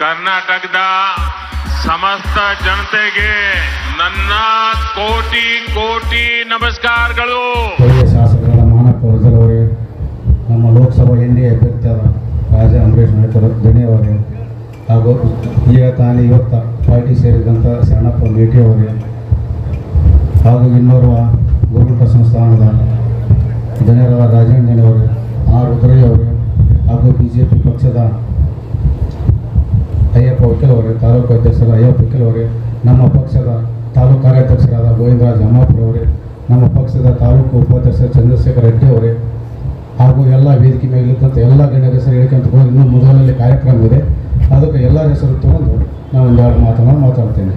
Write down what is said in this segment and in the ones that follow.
ಕರ್ನಾಟಕದ ಸಮಸ್ತ ಜನತೆಗೆ ನನ್ನ ಕೋಟಿ ಕೋಟಿ ನಮಸ್ಕಾರಗಳು. ಶಾಸಕರ ಮಾನಪ್ಪ ಅವರೇ, ನಮ್ಮ ಲೋಕಸಭಾ ಎನ್ ಡಿ ಎ ಅಭ್ಯರ್ಥಿಯಾದ ರಾಜ ಅಂಬರೀಷ್ ನಾಯ್ಕರು ಧನ್ಯವಾದ ಹಾಗೂ ಈಗ ತಾನೇ ಇವತ್ತ ಪಾರ್ಟಿ ಸೇರಿದಂಥ ಶರಣಪ್ಪ ಮೇಟಿ ಅವರಿಗೆ ಹಾಗೂ ಇನ್ನೋರ್ವ ಗುರುಮಠ ಸಂಸ್ಥಾನದ ಧನ್ಯರಾದ ರಾಜೇಂದ್ರ ಅವರು, ಆರ್ ರುದ್ರಯ್ಯ ಅವರು, ಹಾಗೂ ಬಿ ಜೆ ಪಿ ಪಕ್ಷದ ವಕೀಲ್ ತಾಲೂಕು ಅಧ್ಯಕ್ಷರ ಅಯ್ಯಪ್ಪ ವಕೀಲ್ ನಮ್ಮ ಪಕ್ಷದ ತಾಲೂಕು ಕಾರ್ಯಾಧ್ಯಕ್ಷರಾದ ಗೋವಿಂದರಾಜ್ ಅಮ್ಮಾಪುರ ಅವರೇ ನಮ್ಮ ಪಕ್ಷದ ತಾಲೂಕು ಉಪಾಧ್ಯಕ್ಷ ಚಂದ್ರಶೇಖರ್ ರೆಡ್ಡಿ ಅವರೇ ಹಾಗೂ ಎಲ್ಲ ವೇದಿಕೆ ಮೇಲಿದ್ದಂಥ ಎಲ್ಲ ಗಣ್ಯರ ಹೆಸರು ಹೇಳ್ಕೊಂತ ಹೋಗಿ ಇನ್ನೂ ಮೊದಲಲ್ಲಿ ಕಾರ್ಯಕ್ರಮ ಇದೆ. ಅದಕ್ಕೆ ಎಲ್ಲರ ಹೆಸರು ತಗೊಂಡು ನಾವು ಒಂದೆರಡು ಮಾತನ್ನು ಮಾತಾಡ್ತೇನೆ.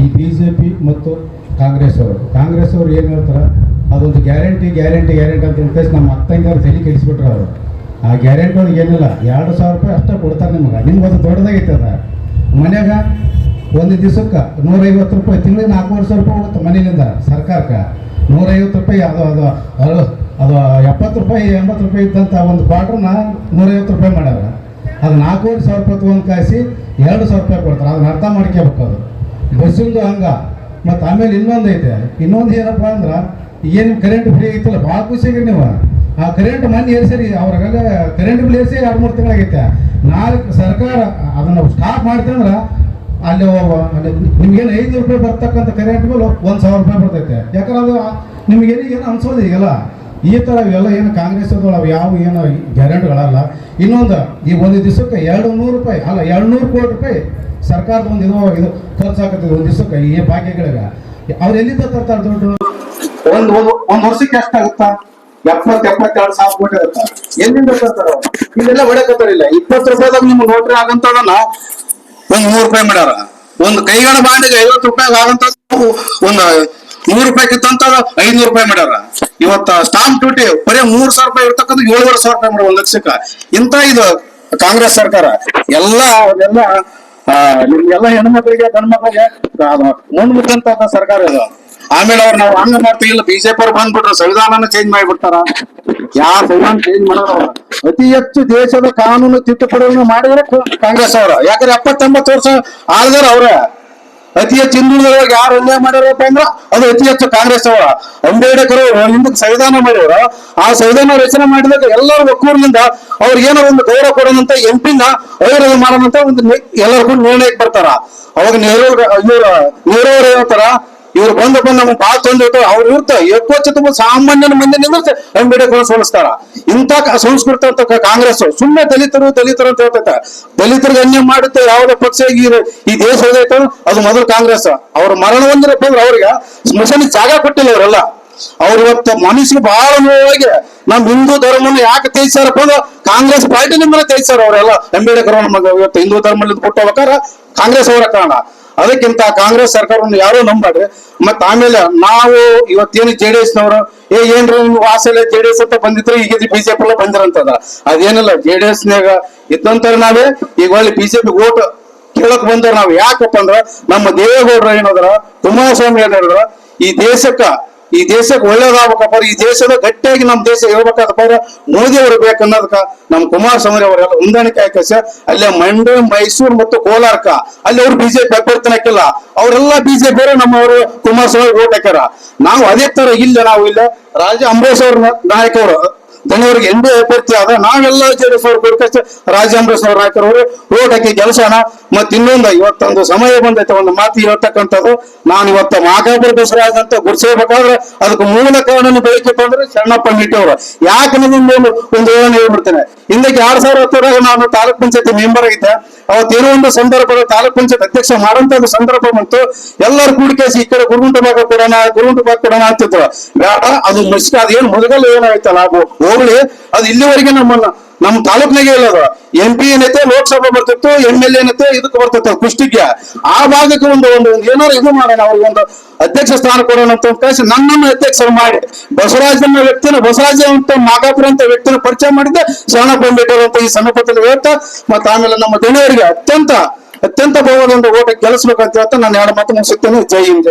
ಈ ಬಿ ಜೆ ಪಿ ಮತ್ತು ಕಾಂಗ್ರೆಸ್ ಅವರು ಕಾಂಗ್ರೆಸ್ ಅವರು ಏನು ಹೇಳ್ತಾರೆ? ಅದೊಂದು ಗ್ಯಾರಂಟಿ ಗ್ಯಾರಂಟಿ ಗ್ಯಾರಂಟಿ ಅಂತ ನಮ್ಮ ಅತ್ತಂಗಾರ ತಲೆ ಕೆಡಿಸ್ಬಿಟ್ರೆ ಅವರು. ಆ ಗ್ಯಾರಂಟಿ ಒಳಗೆ ಏನಿಲ್ಲ, ಎರಡು ಸಾವಿರ ರೂಪಾಯಿ ಅಷ್ಟೇ ಕೊಡ್ತಾರೆ ನಿಮ್ಗೆ. ನಿಮ್ಗೆ ಅದು ದೊಡ್ಡದಾಗೈತೆ ಅದ. ಮನ್ಯಾಗ ಒಂದು ದಿವಸಕ್ಕೆ ನೂರೈವತ್ತು ರೂಪಾಯಿ, ತಿಂಗಳಿಗೆ ನಾಲ್ಕೂವರೆ ಸಾವಿರ ರೂಪಾಯಿ ಹೋಗುತ್ತೆ ಮನೆಯಿಂದ ಸರ್ಕಾರಕ್ಕೆ. ನೂರೈವತ್ತು ರೂಪಾಯಿ ಅದು ಅದು ಅದು ಅದು ಎಪ್ಪತ್ತು ರೂಪಾಯಿ, ಎಂಬತ್ತು ರೂಪಾಯಿ ಇದ್ದಂಥ ಒಂದು ಕ್ವಾಟ್ರನ್ನ ನೂರೈವತ್ತು ರೂಪಾಯಿ ಮಾಡ್ಯಾರ. ಅದು ನಾಲ್ಕೂವರೆ ಸಾವಿರ ರೂಪಾಯಿ ತೊಗೊಂಡು ಕಾಯಿಸಿ ಎರಡು ಸಾವಿರ ರೂಪಾಯಿ ಕೊಡ್ತಾರೆ. ಅದನ್ನ ಅರ್ಥ ಮಾಡ್ಕೋಬೇಕು ಅದು. ಬಸ್ಸಿಂದು ಹಂಗ. ಮತ್ತು ಆಮೇಲೆ ಇನ್ನೊಂದು ಐತೆ ಇನ್ನೊಂದು ಏನಪ್ಪ ಅಂದ್ರೆ, ಏನು ಕರೆಂಟ್ ಫ್ರೀ ಐತಲ್ಲ, ಭಾಳ ಖುಷಿಯಾಗಿ ನೀವು. ಆ ಕರೆಂಟ್ ಮೊನ್ನೆ ಏರ್ಸರಿ ಅವ್ರಾಗ ಕರೆಂಟ್ ಬಿಲ್ ಏರಿಸಿ ಎರಡು ಮೂರು ತಿಂಗಳಾಗೈತೆ. ನಾಲ್ಕು ಸರ್ಕಾರ ಅದನ್ನು ಸ್ಟಾಪ್ ಮಾಡ್ತಂದ್ರೆ ಅಲ್ಲಿ ಅಲ್ಲಿ ನಿಮ್ಗೇನು ಐದು ರೂಪಾಯಿ ಬರ್ತಕ್ಕಂಥ ಕರೆಂಟ್ ಬಿಲ್ ಒಂದು ಸಾವಿರ ರೂಪಾಯಿ ಬರ್ತೈತೆ. ಯಾಕಂದ್ರೆ ಅದು ನಿಮಗೇನು ಏನು ಅನ್ಸೋದು ಈಗಲ್ಲ. ಈ ಥರ ಇವೆಲ್ಲ ಏನು ಕಾಂಗ್ರೆಸ್ ಅವು ಯಾವ ಏನು ಗ್ಯಾರಂಟಿಗಳಲ್ಲ. ಇನ್ನೊಂದು, ಈ ಒಂದು ದಿವಸಕ್ಕೆ ಎರಡು ನೂರು ರೂಪಾಯಿ, ಅಲ್ಲ ಎರಡು ನೂರು ಕೋಟಿ ರೂಪಾಯಿ ಸರ್ಕಾರದ ಒಂದು ಇದು ಇದು ಖರ್ಚಾಗತ್ತದ ಒಂದು ದಿವಸಕ್ಕೆ ಈ ಬಾಕಿಗಳಿಗೆ ಅವ್ರು ಎಲ್ಲಿಂದ ತರ್ತಾರೆ ದುಡ್ಡು ಒಂದು ಒಂದು ವರ್ಷಕ್ಕೆ ಎಷ್ಟಾಗುತ್ತಾ? ಎಪ್ಪತ್ತು ಎಪ್ಪತ್ತೆರಡು ಸಾವಿರ ಕೋಟಿ ಇರುತ್ತೆ ಎಲ್ಲಿಂದ? ಇಲ್ಲೆಲ್ಲ ಹೊಡೆಕತ್ತಾರಿಲ್ಲ ಇಪ್ಪತ್ತು ರೂಪಾಯಿದಾಗ ನಿಮ್ಗೆ ನೋಟ್ರಿ ಆಗಂತದನ್ನ ಒಂದ್ ನೂರು ರೂಪಾಯಿ ಮಾಡ್ಯಾರ. ಒಂದ್ ಕೈಗಣ ಬಾಂಡಿಗೆ ಐವತ್ತು ರೂಪಾಯಿ ಆಗಂತ ಒಂದ್ ನೂರು ರೂಪಾಯಿ ಕಿತ್ತಂತ ಐದ್ನೂರು ರೂಪಾಯಿ ಮಾಡ್ಯಾರ. ಇವತ್ತ ಸ್ಟಾಂಪ್ ಡ್ಯೂಟಿ ಬರೀ ಮೂರ್ ಸಾವಿರ ರೂಪಾಯಿ ಇರ್ತಕ್ಕಂತ ಏಳುವರೆ ಸಾವಿರ ರೂಪಾಯಿ ಮಾಡ್ಯಾರ ಒಂದ್ ಲಕ್ಷಕ್ಕ. ಇಂತ ಇದು ಕಾಂಗ್ರೆಸ್ ಸರ್ಕಾರ. ಎಲ್ಲ ಅವ್ರೆಲ್ಲ ನಿಮ್ಗೆಲ್ಲ ಹೆಣ್ಮಕ್ಳಿಗೆ ಗಂಡ್ಮಕ್ಳಿಗೆ ಮುಂದ್ಬಿಟ್ಟಂತ ಸರ್ಕಾರ ಇದು. ಆಮೇಲೆ ಅವ್ರು ನಾವು ಹಂಗ ಮಾಡ್ತೀವಿ, ಇಲ್ಲ ಬಿಜೆಪಿ ಅವ್ರು ಬಂದ್ಬಿಟ್ರು ಸಂವಿಧಾನನ ಚೇಂಜ್ ಮಾಡಿಬಿಡ್ತಾರ ಯಾವ ಸಂವಿಧಾನ ಚೇಂಜ್ ಮಾಡೋರು ಅತಿ ಹೆಚ್ಚು ದೇಶದ ಕಾನೂನು ತಿದ್ದುಪಡಿಗಳನ್ನು ಮಾಡಿದ್ರೆ ಕಾಂಗ್ರೆಸ್ ಅವರು. ಯಾಕಂದ್ರೆ ಎಪ್ಪತ್ತೊಂಬತ್ತು ವರ್ಷ ಆಳ್ದಾರ ಅವ್ರ. ಅತಿ ಹೆಚ್ಚು ಹಿಂದುಳಿದವ್ರಿಗೆ ಯಾರು ಅನ್ಯಾಯ ಮಾಡ್ಯಾರಪ್ಪ ಅಂದ್ರ, ಅದು ಅತಿ ಹೆಚ್ಚು ಕಾಂಗ್ರೆಸ್ ಅವರ. ಅಂಬೇಡ್ಕರ್ ಅವರು ಹಿಂದಕ್ಕೆ ಸಂವಿಧಾನ ಮಾಡಿದ್ರು. ಆ ಸಂವಿಧಾನ ರಚನೆ ಮಾಡಿದಾಗ ಎಲ್ಲರೂ ಒಕ್ಕೂರಿನಿಂದ ಅವ್ರಿಗೆ ಏನೋ ಒಂದು ಗೌರವ ಕೊಡೋದಂತ ಎಂ ಪಿನ ಅವಿರೋಧ ಮಾಡೋದಂತ ಒಂದು ಎಲ್ಲರೂ ನಿರ್ಣಯಕ್ಕೆ ಬರ್ತಾರ. ಅವಾಗ ನೆಹರು ಇವರು ನೆಹರು ಅವ್ರು ಹೇಳ್ತಾರ ಇವ್ರು ಬಂದ ಬಂದು ನಮ್ಗೆ ಬಾಳ್ ತೊಂದ್ರೆ ಇರ್ತಾವ ಅವ್ರು ಇರ್ತ ಎಪ್ಪತ್ತು ತುಂಬ ಸಾಮಾನ್ಯನ ಮಂದಿ ನಿಂದ್ರೆ ಅಂಬೇಡ್ಕರ್ ಸೋಲಿಸ್ತಾರ ಇಂಥ ಸಂಸ್ಕೃತ ಅಂತ ಕಾಂಗ್ರೆಸ್ ಸುಮ್ಮನೆ ದಲಿತರು ದಲಿತರು ಅಂತ ಹೇಳ್ತೈತ ದಲಿತರಿಗೆ ಅನ್ಯಾಯ ಮಾಡುತ್ತೆ, ಯಾವುದೇ ಪಕ್ಷ ಈ ದೇಶ ಹೋದೈತೆ ಅದು ಮೊದಲು ಕಾಂಗ್ರೆಸ್. ಅವ್ರ ಮರಣ ಹೊಂದಿರಪ್ಪ ಅಂದ್ರೆ ಅವ್ರಿಗೆ ಸ್ಮಶಾನಿ ಜಾಗ ಕೊಟ್ಟಿಲ್ಲ ಅವರೆಲ್ಲ. ಅವ್ರ ಇವತ್ತು ಮನುಷ್ಯ ಬಹಳ ನೋವಾಗಿ ನಮ್ ಹಿಂದೂ ಧರ್ಮನ ಯಾಕೆ ತ್ಯಜಿಸಾರಪ್ಪ ಅಂದ್ರೆ ಕಾಂಗ್ರೆಸ್ ಪಾರ್ಟಿ ನಿಮ್ಮನ್ನ ತ್ಯಜಿಸಾರ ಅವರೆಲ್ಲ ಅಂಬೇಡ್ಕರ್ ನಮಗೆ ಇವತ್ತು ಹಿಂದೂ ಧರ್ಮದಿಂದ ಕೊಟ್ಟ ಹೋಗ್ಬೇಕಾರ ಕಾಂಗ್ರೆಸ್ ಅವರ ಕಾರಣ. ಅದಕ್ಕಿಂತ ಕಾಂಗ್ರೆಸ್ ಸರ್ಕಾರವನ್ನು ಯಾರು ನಂಬಾಡ್ರಿ. ಮತ್ತ ಆಮೇಲೆ ನಾವು ಇವತ್ತೇನು ಜೆ ಡಿ ಎಸ್ ನವರು ಏ, ಏನ್ರಿ ನೀವು ವಾಸಲೆ ಜೆ ಡಿ ಎಸ್ ಅಂತ ಬಂದಿದ್ರೆ ಈಗ ಬಿಜೆಪಿ ಎಲ್ಲ ಬಂದಿರಂತದ? ಅದೇನಿಲ್ಲ ಜೆ ಡಿ ಎಸ್ ನಾಗ ಇದ್ದಂತ ನಾವೇ, ಈಗ ಒಳ್ಳೆ ಬಿಜೆಪಿ ಓಟ್ ಕೇಳಕ್ ಬಂದ್ರ ನಾವ್ ಯಾಕಪ್ಪ ಅಂದ್ರ ನಮ್ಮ ದೇವೇಗೌಡರು ಏನದ್ರ ಕುಮಾರಸ್ವಾಮಿ ಏನಾದ್ರ ಈ ದೇಶಕ್ಕ ಈ ದೇಶಕ್ಕೆ ಒಳ್ಳೇದಾಗ್ಬೇಕಪ್ಪ. ಈ ದೇಶದ ಗಟ್ಟಿಯಾಗಿ ನಮ್ಮ ದೇಶ ಅಂದ್ರೆ ಮೋದಿ ಅವರು ಬೇಕನ್ನೋದಕ್ಕ ನಮ್ಮ ಕುಮಾರಸ್ವಾಮಿ ಅವರೆಲ್ಲ ಹೊಂದಾಣಿಕೆ ಆಯ್ಕೆ ಅಲ್ಲೇ ಮಂಡ್ಯ, ಮೈಸೂರು ಮತ್ತು ಕೋಲಾರಕ ಅಲ್ಲಿ ಅವ್ರು ಬಿಜೆಪಿ ಅಭ್ಯರ್ಥಿ ಹಾಕಿಲ್ಲ. ಅವರೆಲ್ಲ ಬಿಜೆಪಿ ನಮ್ಮವರು ಕುಮಾರಸ್ವಾಮಿ ಓಟ್ ಹಾಕ್ಯಾರ. ನಾವು ಅದೇ ತರ ಇಲ್ಲ, ನಾವು ಇಲ್ಲ. ರಾಜ ಅಂಬರೀಶ್ ಅವ್ರ ನಾಯಕರು ಡಿ ಎ ಅಭ್ಯರ್ಥಿ ಆದ ನಾವೆಲ್ಲ J D S Raja Ambarish Rajendra sir vote ಹಾಕಿ ಗೆಲ್ಸೋಣ. ಮತ್ ಇನ್ನೊಂದು ಇವತ್ತೊಂದು ಸಮಯ ಬಂದೈತೆ, ಒಂದು ಮಾತು ಹೇಳ್ತಕ್ಕಂಥದ್ದು, ನಾನು ಇವತ್ತು ಮಾಗಾಪುರ ದಸರಾದಂತ ಗುರ್ಸೇಬೇಕಾದ್ರೆ ಅದಕ್ಕೆ ಮೂಲ ಕಾರಣ ಬೆಳಕಿಪ್ಪ ಅಂದ್ರೆ ಶರಣಪ್ಪ ಅವರು. ಯಾಕೆ ನಿಮ್ಮ ಒಂದು ಒಂದು ವಿವರಣೆ ಹೇಳ್ಬಿಡ್ತೇನೆ. ಹಿಂದಕ್ಕೆ ಎರಡ್ ಸಾವಿರ ಹತ್ತರಾಗ ನಾನು ತಾಲೂಕ್ ಪಂಚಾಯತಿ ಮೆಂಬರ್ ಆಗಿದ್ದೆ. ಅವತ್ತೇನೋ ಒಂದು ಸಂದರ್ಭದ ತಾಲೂಕ್ ಪಂಚಾಯತ್ ಅಧ್ಯಕ್ಷ ಮಾಡುವಂತ ಒಂದು ಸಂದರ್ಭ ಬಂತು. ಎಲ್ಲರೂ ಕೂಡಿಕೇಸಿ ಈ ಕಡೆ ಗುರುಗುಂಟ ಭಾಗ ಕೊಡೋಣ, ಗುರುಗುಂಟ ಭಾಗ ಕೊಡೋಣ ಅಂತಿದ್ರು. ಬೇಡ, ಅದು ಮುಸ್ಕ ಅದೇನು ಮುದಗಲ್ಲ ಏನಾಯ್ತಲ್ಲ ಹೋಗ್ಲಿ. ಅದು ಇಲ್ಲಿವರೆಗೆ ನಮ್ಮನ್ನ ನಮ್ಮ ತಾಲೂಕ್ನಾಗೆ ಹೇಳೋದು ಎಂ ಪಿ ಏನೈತೆ, ಲೋಕಸಭಾ ಬರ್ತಿತ್ತು ಎಂ ಎಲ್ ಏನೈತೆ, ಇದಕ್ಕೆ ಬರ್ತಿತ್ತು ಕುಷ್ಟಿಗೆ. ಆ ಭಾಗಕ್ಕೆ ಒಂದು ಒಂದು ಏನಾರು ಇದು ಮಾಡೋಣ, ಅವ್ರಿಗೆ ಒಂದು ಅಧ್ಯಕ್ಷ ಸ್ಥಾನ ಕೊಡೋಣ ಅಂತ ಕಳಿಸಿ ನನ್ನನ್ನು ಅಧ್ಯಕ್ಷರು ಮಾಡಿ. ಬಸವರಾಜ ಅನ್ನೋ ವ್ಯಕ್ತಿನ ಬಸವರಾಜ ಅಂತ ಮಾಗಾಪುರ ಅಂತ ವ್ಯಕ್ತಿನ ಪರಿಚಯ ಮಾಡಿದ್ದೆ ಶರಣ ಬಂದ್ಬಿಟ್ಟರು ಅಂತ ಈ ಸಮೀಪದಲ್ಲಿ ಹೇಳ್ತಾ, ಮತ್ತೆ ಆಮೇಲೆ ನಮ್ಮ ದಣಿಯವರಿಗೆ ಅತ್ಯಂತ ಅತ್ಯಂತ ಬಹುಮತದಿಂದ ಓಟ ಗೆಲ್ಲಿಸ್ಬೇಕಂತ ಹೇಳ್ತಾ, ನಾನು ಎರಡು ಮಾತು ಮುಗಿಸುತ್ತೇನೆ. ಜೈ ಹಿಂದ್